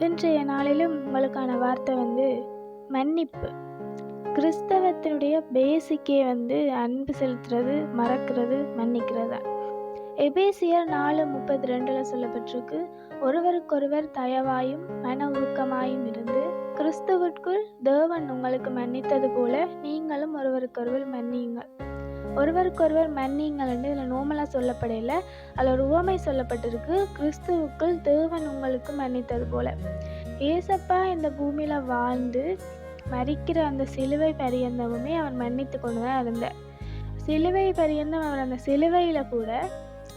இன்றைய நாளிலும் உங்களுக்கான வார்த்தை வந்து மன்னிப்பு. கிறிஸ்தவத்தினுடைய பேசிக்கே வந்து அன்பு செலுத்துறது மறக்கிறது மன்னிக்கிறது? தான் எபேசியர் நாலு முப்பத்தி ரெண்டில் சொல்லப்பட்டிருக்கு ஒருவருக்கொருவர் தயவாயும் மன உருக்கமாயும் இருந்து கிறிஸ்துவிற்குள் தேவன் உங்களுக்கு மன்னித்தது போல நீங்களும் ஒருவருக்கொருவர் மன்னியுங்கள். ஒருவருக்கொருவர் மன்னிங்கள்னு இதில் நோமலாக சொல்லப்படையில் அதில் ஒரு உவமை சொல்லப்பட்டிருக்கு. கிறிஸ்துவுக்குள் தேவன் உங்களுக்கு மன்னித்தது போல. ஏசப்பா இந்த பூமியில் வாழ்ந்து மறிக்கிற அந்த சிலுவை பரியந்தமுமே அவர் மன்னித்து கொண்டு தான் இருந்தார். சிலுவை பரியந்தம் அவர் அந்த சிலுவையில் கூட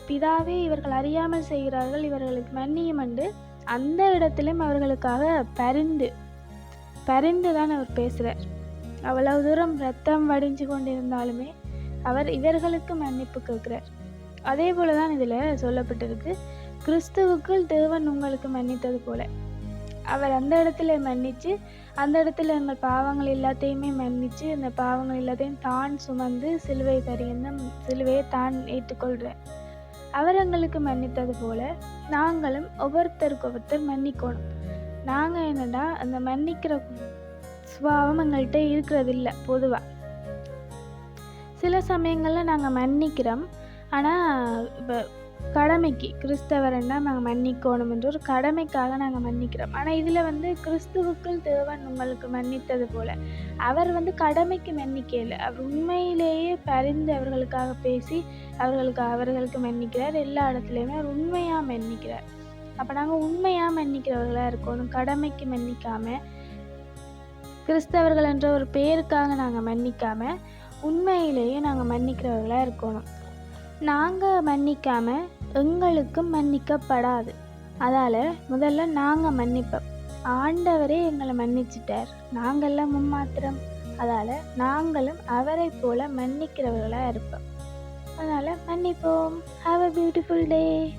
பிதாவே இவர்கள் அறியாமல் செய்கிறார்கள் இவர்களுக்கு மன்னியும் அண்டு அந்த இடத்திலும் அவர்களுக்காக பரிந்து பரிந்து தான் அவர் பேசுகிறார் அவ்வளவு தூரம் ரத்தம் வடிஞ்சு கொண்டிருந்தாலுமே அவர் இவர்களுக்கு மன்னிப்பு கேட்கிறார். அதே போல தான் இதில் சொல்லப்பட்டிருக்கு கிறிஸ்துவுக்குள் தேவன் உங்களுக்கு மன்னித்தது போல. அவர் அந்த இடத்துல மன்னித்து அந்த இடத்துல எங்கள் பாவங்கள் எல்லாத்தையுமே மன்னித்து அந்த பாவங்கள் எல்லாத்தையும் தான் சுமந்து சிலுவை பரியந்தம் சிலுவையை தான் ஏற்றுக்கொள்கிறேன் அவர் எங்களுக்கு மன்னித்தது போல நாங்களும் ஒவ்வொருத்தருக்கு ஒருத்தர் மன்னிக்கணும். நாங்கள் என்னடா அந்த மன்னிக்கிற சுபாவம் எங்கள்கிட்ட இருக்கிறதில்ல பொதுவாக சில சமயங்களில் நாங்கள் மன்னிக்கிறோம். ஆனால் இப்போ கடமைக்கு கிறிஸ்தவர்னா நாங்கள் மன்னிக்கணும் என்ற ஒரு கடமைக்காக நாங்கள் மன்னிக்கிறோம். ஆனால் இதில் வந்து கிறிஸ்துவுக்குள் தேவன் உங்களுக்கு மன்னித்தது போல அவர் வந்து கடமைக்கு மன்னிக்கல அவர் உண்மையிலேயே பரிந்து அவர்களுக்காக பேசி அவர்களுக்கு அவர்களுக்கு மன்னிக்கிறார். எல்லா இடத்துலையுமே அவர் உண்மையாக மன்னிக்கிறார். அப்போ நாங்கள் உண்மையாக மன்னிக்கிறவர்களாக இருக்கணும். கடமைக்கு மன்னிக்காமல் கிறிஸ்தவர்கள் என்ற ஒரு பேருக்காக நாங்கள் மன்னிக்காமல் உண்மையிலேயே நாங்கள் மன்னிக்கிறவர்களாக இருக்கணும். நாங்கள் மன்னிக்காமல் எங்களுக்கும் மன்னிக்கப்படாது. அதால் முதல்ல நாங்கள் மன்னிப்போம். ஆண்டவரே எங்களை மன்னிச்சிட்டார். நாங்கள்லாம் முன்மாத்திரம். அதால் நாங்களும் அவரை போல மன்னிக்கிறவர்களாக இருப்போம். அதனால் மன்னிப்போம். Have a beautiful day